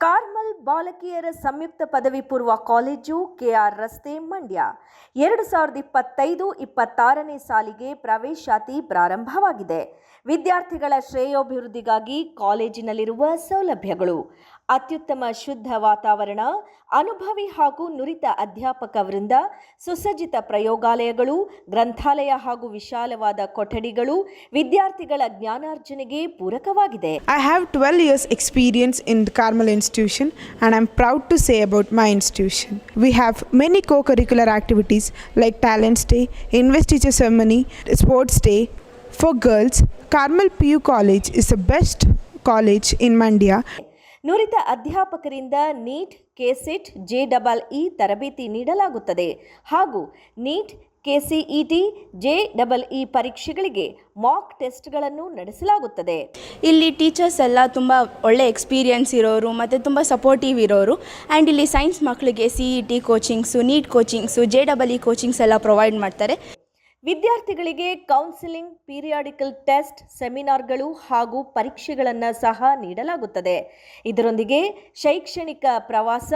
Carmel ಬಾಲಕಿಯರ ಸಂಯುಕ್ತ ಪದವಿ ಪೂರ್ವ ಕಾಲೇಜು ಕೆಆರ್ ರಸ್ತೆ ಮಂಡ್ಯ. ಎರಡು ಸಾವಿರದ ಇಪ್ಪತ್ತೈದು ಇಪ್ಪತ್ತಾರನೇ ಸಾಲಿಗೆ ಪ್ರವೇಶಾತಿ ಪ್ರಾರಂಭವಾಗಿದೆ. ವಿದ್ಯಾರ್ಥಿಗಳ ಶ್ರೇಯೋಭಿವೃದ್ಧಿಗಾಗಿ ಕಾಲೇಜಿನಲ್ಲಿರುವ ಸೌಲಭ್ಯಗಳು. ಅತ್ಯುತ್ತಮ ಶುದ್ಧ ವಾತಾವರಣ, ಅನುಭವಿ ಹಾಗೂ ನುರಿತ ಅಧ್ಯಾಪಕ ವೃಂದ, ಸುಸಜ್ಜಿತ ಪ್ರಯೋಗಾಲಯಗಳು, ಗ್ರಂಥಾಲಯ ಹಾಗೂ ವಿಶಾಲವಾದ ಕೊಠಡಿಗಳು ವಿದ್ಯಾರ್ಥಿಗಳ ಜ್ಞಾನಾರ್ಜನೆಗೆ ಪೂರಕವಾಗಿದೆ. I have twelve years experience in Carmel institution and I am proud to say about my institution we have many co curricular activities like talents day investiture ceremony sports day for girls Carmel P U college is a best college in Mandya ನುರಿತ ಅಧ್ಯಾಪಕರಿಂದ NEET, KCET, J double E ತರಬೇತಿ ನೀಡಲಾಗುತ್ತದೆ. ಹಾಗೂ NEET, KCET, J double E ಪರೀಕ್ಷೆಗಳಿಗೆ mock ಟೆಸ್ಟ್ಗಳನ್ನು ನಡೆಸಲಾಗುತ್ತದೆ. ಇಲ್ಲಿ teachers ಎಲ್ಲ ತುಂಬ ಒಳ್ಳೆ ಎಕ್ಸ್ಪೀರಿಯನ್ಸ್ ಇರೋರು, ಮತ್ತು ತುಂಬ ಸಪೋರ್ಟಿವ್ ಇರೋರು. ಆ್ಯಂಡ್ ಇಲ್ಲಿ ಸೈನ್ಸ್ ಮಕ್ಕಳಿಗೆ C E T coachings, NEET coachings, J double E coachings ಎಲ್ಲ ಪ್ರೊವೈಡ್ ಮಾಡ್ತಾರೆ. ವಿದ್ಯಾರ್ಥಿಗಳಿಗೆ ಕೌನ್ಸಿಲಿಂಗ್ ಪೀರಿಯಾಡಿಕಲ್ ಟೆಸ್ಟ್ ಸೆಮಿನಾರ್ಗಳು ಹಾಗೂ ಪರೀಕ್ಷೆಗಳನ್ನು ಸಹ ನೀಡಲಾಗುತ್ತದೆ. ಇದರೊಂದಿಗೆ ಶೈಕ್ಷಣಿಕ ಪ್ರವಾಸ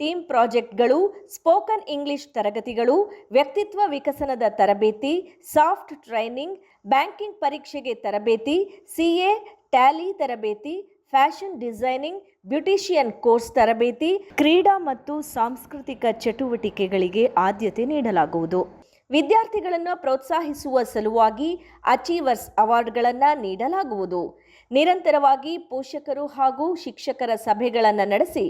ಟೀಮ್ ಪ್ರಾಜೆಕ್ಟ್ಗಳು ಸ್ಪೋಕನ್ ಇಂಗ್ಲಿಷ್ ತರಗತಿಗಳು, ವ್ಯಕ್ತಿತ್ವ ವಿಕಸನದ ತರಬೇತಿ ಸಾಫ್ಟ್ ಟ್ರೈನಿಂಗ್ ಬ್ಯಾಂಕಿಂಗ್ ಪರೀಕ್ಷೆಗೆ ತರಬೇತಿ ಸಿಎ ಟ್ಯಾಲಿ ತರಬೇತಿ ಫ್ಯಾಷನ್ ಡಿಸೈನಿಂಗ್ ಬ್ಯೂಟಿಷಿಯನ್ ಕೋರ್ಸ್ ತರಬೇತಿ, ಕ್ರೀಡಾ ಮತ್ತು ಸಾಂಸ್ಕೃತಿಕ ಚಟುವಟಿಕೆಗಳಿಗೆ ಆದ್ಯತೆ ನೀಡಲಾಗುವುದು. ವಿದ್ಯಾರ್ಥಿಗಳನ್ನು ಪ್ರೋತ್ಸಾಹಿಸುವ ಸಲುವಾಗಿ ಅಚೀವರ್ಸ್ ಅವಾರ್ಡ್ಗಳನ್ನು ನೀಡಲಾಗುವುದು. ನಿರಂತರವಾಗಿ ಪೋಷಕರು ಹಾಗೂ ಶಿಕ್ಷಕರ ಸಭೆಗಳನ್ನು ನಡೆಸಿ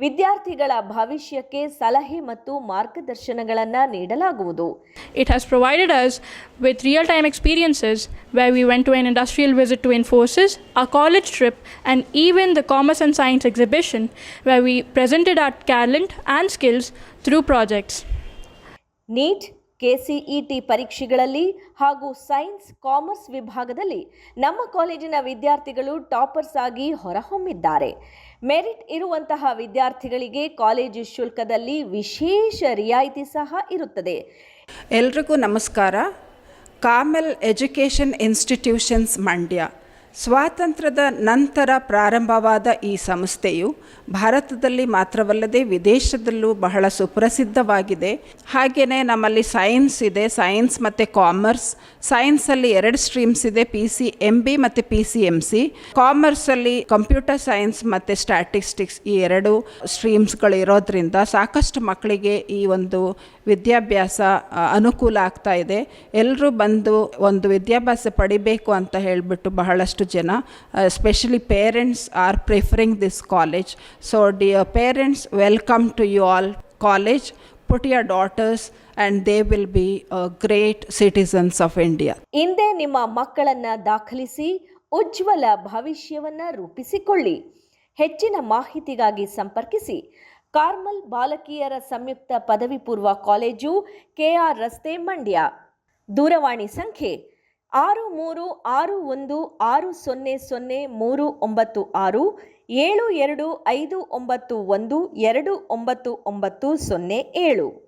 ವಿದ್ಯಾರ್ಥಿಗಳ ಭವಿಷ್ಯಕ್ಕೆ ಸಲಹೆ ಮತ್ತು ಮಾರ್ಗದರ್ಶನಗಳನ್ನು ನೀಡಲಾಗುವುದು. It has provided us with real time experiences where we went to an industrial visit to Infosys, our college trip and even the commerce and science exhibition where we presented our talent and skills through projects NEET KCET ಪರೀಕ್ಷೆಗಳಲ್ಲಿ ಹಾಗೂ science, commerce ವಿಭಾಗದಲ್ಲಿ ನಮ್ಮ ಕಾಲೇಜಿನ ವಿದ್ಯಾರ್ಥಿಗಳು toppers ಆಗಿ ಹೊರಹೊಮ್ಮಿದ್ದಾರೆ. Merit ಇರುವಂತಹ ವಿದ್ಯಾರ್ಥಿಗಳಿಗೆ college ಶುಲ್ಕದಲ್ಲಿ ವಿಶೇಷ ರಿಯಾಯಿತಿ ಸಹ ಇರುತ್ತದೆ. ಎಲ್ರಿಗೂ ನಮಸ್ಕಾರ. Carmel education institutions Mandya. ಸ್ವಾತಂತ್ರ್ಯದ ನಂತರ ಪ್ರಾರಂಭವಾದ ಈ ಸಂಸ್ಥೆಯು ಭಾರತದಲ್ಲಿ ಮಾತ್ರವಲ್ಲದೆ ವಿದೇಶದಲ್ಲೂ ಬಹಳ ಸುಪ್ರಸಿದ್ಧವಾಗಿದೆ. ಹಾಗೆಯೇ ನಮ್ಮಲ್ಲಿ ಸೈನ್ಸ್ ಇದೆ ಸೈನ್ಸ್ ಮತ್ತು ಕಾಮರ್ಸ್ ಸೈನ್ಸಲ್ಲಿ ಎರಡು ಸ್ಟ್ರೀಮ್ಸ್ ಇದೆ ಪಿ ಸಿ ಎಂ ಬಿ ಮತ್ತು ಪಿ ಸಿ ಎಂ ಸಿ ಕಾಮರ್ಸಲ್ಲಿ ಕಂಪ್ಯೂಟರ್ ಸೈನ್ಸ್ ಮತ್ತು ಸ್ಟ್ಯಾಟಿಸ್ಟಿಕ್ಸ್ ಈ ಎರಡು ಸ್ಟ್ರೀಮ್ಸ್ಗಳು ಇರೋದ್ರಿಂದ ಸಾಕಷ್ಟು ಮಕ್ಕಳಿಗೆ ಈ ಒಂದು ವಿದ್ಯಾಭ್ಯಾಸ ಅನುಕೂಲ ಆಗ್ತಾ ಇದೆ. ಎಲ್ಲರೂ ಬಂದು ಒಂದು ವಿದ್ಯಾಭ್ಯಾಸ ಪಡಿಬೇಕು ಅಂತ ಹೇಳಿಬಿಟ್ಟು ಬಹಳಷ್ಟು ಜನ specially parents are preferring this college so dear parents welcome to you all college put daughters daughters they will be great citizens of India ಇಂದೇ ನಿಮ್ಮ ಮಕ್ಕಳನ್ನ ದಾಖಲಿಸಿ, ಉಜ್ವಲ ಭವಿಷ್ಯವನ್ನ ರೂಪಿಸಿಕೊಳ್ಳಿ. ಹೆಚ್ಚಿನ ಮಾಹಿತಿಗಾಗಿ ಸಂಪರ್ಕಿಸಿ. ಕಾರ್ಮಲ್ ಬಾಲಕಿಯರ ಸಂಯುಕ್ತ ಪದವಿ ಪೂರ್ವ ಕಾಲೇಜು ಕೆಆರ್ ರಸ್ತೆ ಮಂಡ್ಯ. ದೂರವಾಣಿ ಸಂಖ್ಯೆ ಆರು ಮೂರು ಆರು ಒಂದು ಆರು ಸೊನ್ನೆ ಸೊನ್ನೆ ಮೂರು ಒಂಬತ್ತು ಆರು, ಏಳು ಎರಡು ಐದು ಒಂಬತ್ತು ಒಂದು, ಎರಡು ಒಂಬತ್ತು ಒಂಬತ್ತು ಸೊನ್ನೆ ಏಳು.